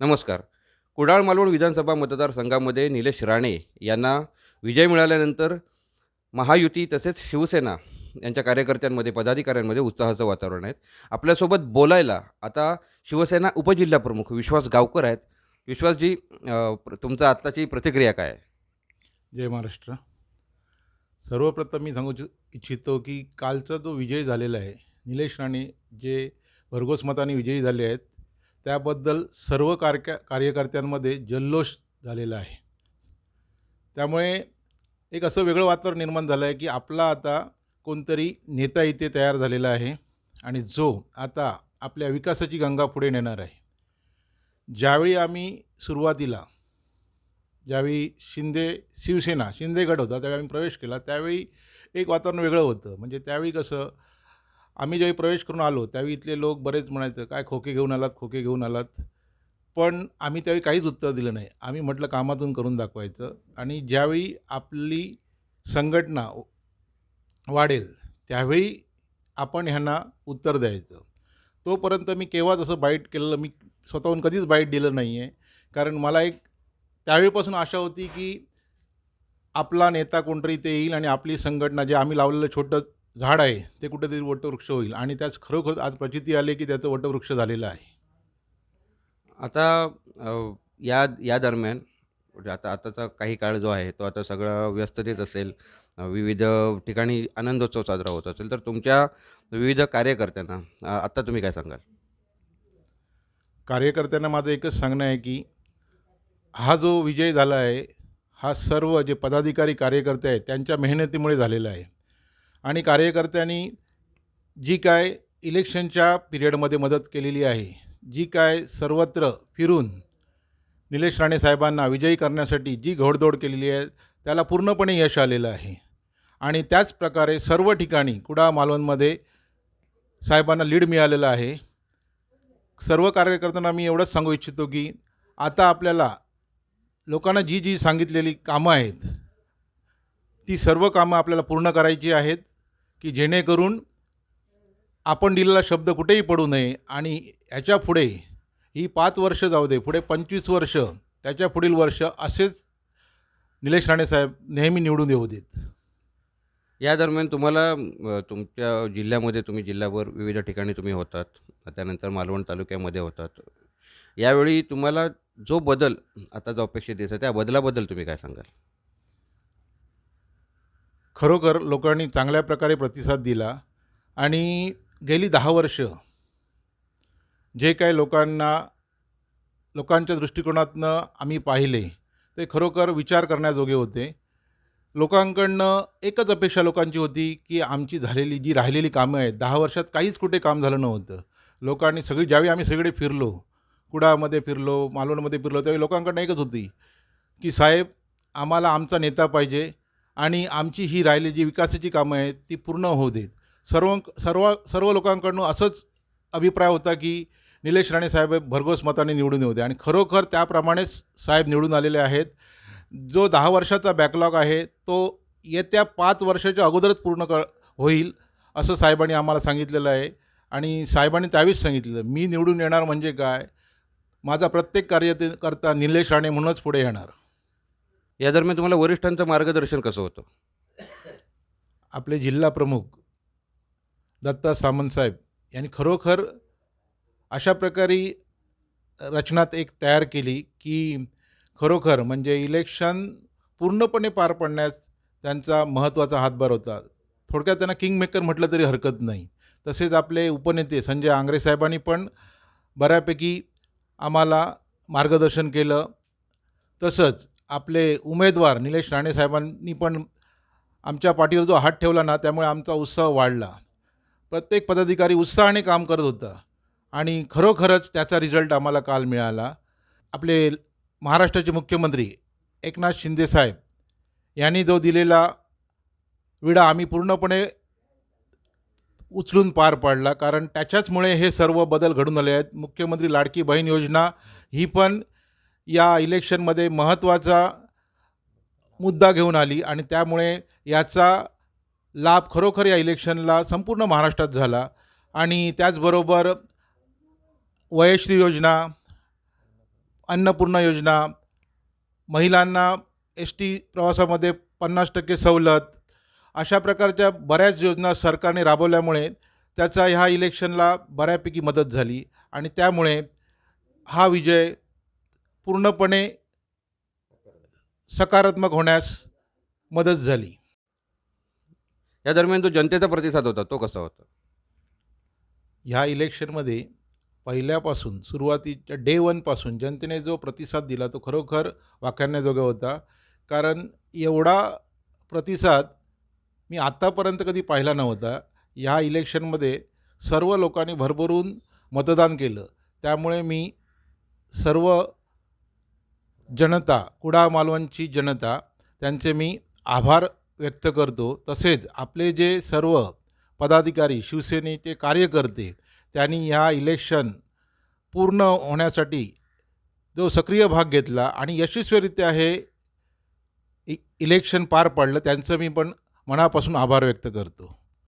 नमस्कार. कुडाळ मालवण विधानसभा मतदारसंघामध्ये निलेश राणे यांना विजय मिळाल्यानंतर महायुती तसेच शिवसेना यांच्या कार्यकर्त्यांमध्ये पदाधिकाऱ्यांमध्ये उत्साहाचं वातावरण आहे. आपल्यासोबत बोलायला आता शिवसेना उपजिल्हाप्रमुख विश्वास गावकर आहेत. विश्वासजी तुमचा प्र- आत्ताची प्रतिक्रिया काय जय महाराष्ट्र. सर्वप्रथम मी सांगू इच्छितो की कालचा जो विजय झालेला आहे निलेश राणे जे भरघोस मताने विजयी झाले आहेत त्याबद्दल सर्व कार्य कार्यकर्त्यांमध्ये जल्लोष झालेला आहे. त्यामुळे एक असं वेगळं वातावरण निर्माण झालं आहे की आपला आता कोणतरी नेता इथे तयार झालेला आहे आणि जो आता आपल्या विकासाची गंगा पुढे नेणार आहे. ज्यावेळी आम्ही सुरुवातीला ज्यावेळी शिंदे शिवसेना शिंदे गट होता त्यावेळी आम्ही प्रवेश केला त्यावेळी एक वातावरण वेगळं होतं. म्हणजे त्यावेळी कसं आम्ही ज्यावेळी प्रवेश करून आलो त्यावेळी इथले लोक बरेच म्हणायचं काय खोके घेऊन आलात खोके घेऊन आलात? पण आम्ही त्यावेळी काहीच उत्तर दिलं नाही. आम्ही म्हटलं कामातून करून दाखवायचं. आणि ज्यावेळी आपली संघटना वाढेल त्यावेळी आपण ह्यांना उत्तर द्यायचं. तोपर्यंत मी केव्हाच असं बाईट केलेलं मी स्वतःहून कधीच बाईट दिलं नाही आहे कारण मला एक त्यावेळीपासून आशा होती की आपला नेता कोणतरी ते येईल आणि आपली संघटना जे आम्ही लावलेलं छोटं झाड आहे ते कुठेतरी वटवृक्ष होईल. आणि त्याच खरोखर आज प्रचिती आली की त्याचं वटवृक्ष झालेलं आहे. आता अ, या या दरम्यान म्हणजे आता आताचा काही काळ जो आहे तो आता सगळा व्यस्ततेत असेल अ, विविध ठिकाणी आनंदोत्सव साजरा होत असेल तर तुमच्या विविध कार्यकर्त्यांना अ, आत्ता तुम्ही काय सांगाल? कार्यकर्त्यांना माझं एकच सांगणं आहे की हा जो विजय झाला आहे हा सर्व जे पदाधिकारी कार्यकर्ते आहेत त्यांच्या मेहनतीमुळे झालेला आहे. आणि कार्यकर्त्यांनी जी काय इलेक्शनच्या पिरियडमध्ये मदत केलेली आहे जी काय सर्वत्र फिरून निलेश राणे साहेबांना विजयी करण्यासाठी जी घोडदौड केलेली आहे त्याला पूर्णपणे यश आलेलं आहे. आणि त्याच प्रकारे सर्व ठिकाणी कुडा मालवणमध्ये साहेबांना लीड मिळालेलं आहे. सर्व कार्यकर्त्यांना मी एवढंच सांगू इच्छितो की आता आपल्याला लोकांना जी जी सांगितलेली कामं आहेत ती सर्व कामं आपल्याला पूर्ण करायची आहेत. की जेणेकरून आपण दिलेला शब्द कुठेही पडू नये आणि ह्याच्या पुढे ही पाच वर्ष जाऊ दे पुढे पंचवीस वर्ष त्याच्या पुढील वर्ष असेच निलेश राणे साहेब नेहमी निवडून येऊ देत. या दरम्यान तुम्हाला तुमच्या जिल्ह्यामध्ये तुम्ही जिल्ह्यावर विविध ठिकाणी तुम्ही होतात त्यानंतर मालवण तालुक्यामध्ये होतात. यावेळी तुम्हाला जो बदल आता जो अपेक्षित आहे त्या बदलाबद्दल तुम्ही काय सांगाल? खरोखर लोकांनी चांगल्या प्रकारे प्रतिसाद दिला आणि गेली दहा वर्ष जे काही लोकांना लोकांच्या दृष्टिकोनातनं आम्ही पाहिले ते खरोखर विचार करण्याजोगे होते. लोकांकडनं एकच अपेक्षा लोकांची होती की आमची झालेली जी राहिलेली कामं आहेत दहा वर्षात काहीच कुठे काम झालं नव्हतं. लोकांनी सगळी ज्यावेळी आम्ही सगळे फिरलो कुडामध्ये फिरलो मालवणमध्ये फिरलो त्यावेळी लोकांकडनं एकच होती की साहेब आम्हाला आमचा नेता पाहिजे आणि आमची ही राहिली जी विकासाची कामं आहेत ती पूर्ण होऊ देत. सर्व सर्व सर्व लोकांकडून असंच अभिप्राय होता की निलेश राणे साहेब भरघोस मताने निवडून येऊ दे आणि खरोखर त्याप्रमाणेच साहेब निवडून आलेले आहेत. जो दहा वर्षाचा बॅकलॉग आहे तो येत्या पाच वर्षाच्या अगोदरच पूर्ण क होईल असं साहेबांनी आम्हाला सांगितलेलं आहे. आणि साहेबांनी त्यावेळीच सांगितलेलं मी निवडून येणार म्हणजे काय? माझा प्रत्येक कार्यकर्ता निलेश राणे म्हणूनच पुढे येणार. या दरम्यान तुम्हाला वरिष्ठांचं मार्गदर्शन कसं होतं? आपले जिल्हा प्रमुख दत्ता सामंतसाहेब यांनी खरोखर अशा प्रकारे रचनात एक तयार केली की खरोखर म्हणजे इलेक्शन पूर्णपणे पार पडण्यास त्यांचा महत्त्वाचा हातभार होता. थोडक्यात त्यांना किंगमेकर म्हटलं तरी हरकत नाही. तसेच आपले उपनेते संजय आंग्रे साहेबांनी पण बऱ्यापैकी आम्हाला मार्गदर्शन केलं. तसंच आपले उमेदवार निलेश राणे साहेबांनी पण आमच्या पाठीवर जो हात ठेवला ना त्यामुळे आमचा उत्साह वाढला. प्रत्येक पदाधिकारी उत्साहाने काम करत होता आणि खरोखरच त्याचा रिझल्ट आम्हाला काल मिळाला. आपले महाराष्ट्राचे मुख्यमंत्री एकनाथ शिंदेसाहेब यांनी जो दिलेला विडा आम्ही पूर्णपणे उचलून पार पाडला. कारण त्याच्याचमुळे हे सर्व बदल घडून आले आहेत. मुख्यमंत्री लाडकी बहीण योजना ही पण या इलेक्शनमध्ये महत्त्वाचा मुद्दा घेऊन आली आणि त्यामुळे याचा लाभ खरोखर या इलेक्शनला संपूर्ण महाराष्ट्रात झाला. आणि त्याचबरोबर वयश्री योजना अन्नपूर्णा योजना महिलांना एस टी प्रवासामध्ये पन्नास टक्के सवलत अशा प्रकारच्या बऱ्याच योजना सरकारने राबवल्यामुळे त्याचा ह्या इलेक्शनला बऱ्यापैकी मदत झाली. आणि त्यामुळे हा विजय पूर्णपणे सकारात्मक होण्यास मदत झाली. या दरम्यान जो जनतेचा प्रतिसाद होता तो कसा होता? ह्या इलेक्शनमध्ये पहिल्यापासून सुरुवातीच्या डे वनपासून जनतेने जो प्रतिसाद दिला तो खरोखर वाखाणण्याजोगा होता. कारण एवढा प्रतिसाद मी आत्तापर्यंत कधी पाहिला नव्हता. ह्या इलेक्शनमध्ये सर्व लोकांनी भरभरून मतदान केलं. त्यामुळे मी सर्व जनता कुडा मालवणची जनता त्यांचे मी आभार व्यक्त करतो. तसेच आपले जे सर्व पदाधिकारी शिवसेनेचे कार्यकर्ते त्यांनी ह्या इलेक्शन पूर्ण होण्यासाठी जो सक्रिय भाग घेतला आणि यशस्वीरित्या हे इ इलेक्शन पार पाडलं त्यांचं मी पण मनापासून आभार व्यक्त करतो.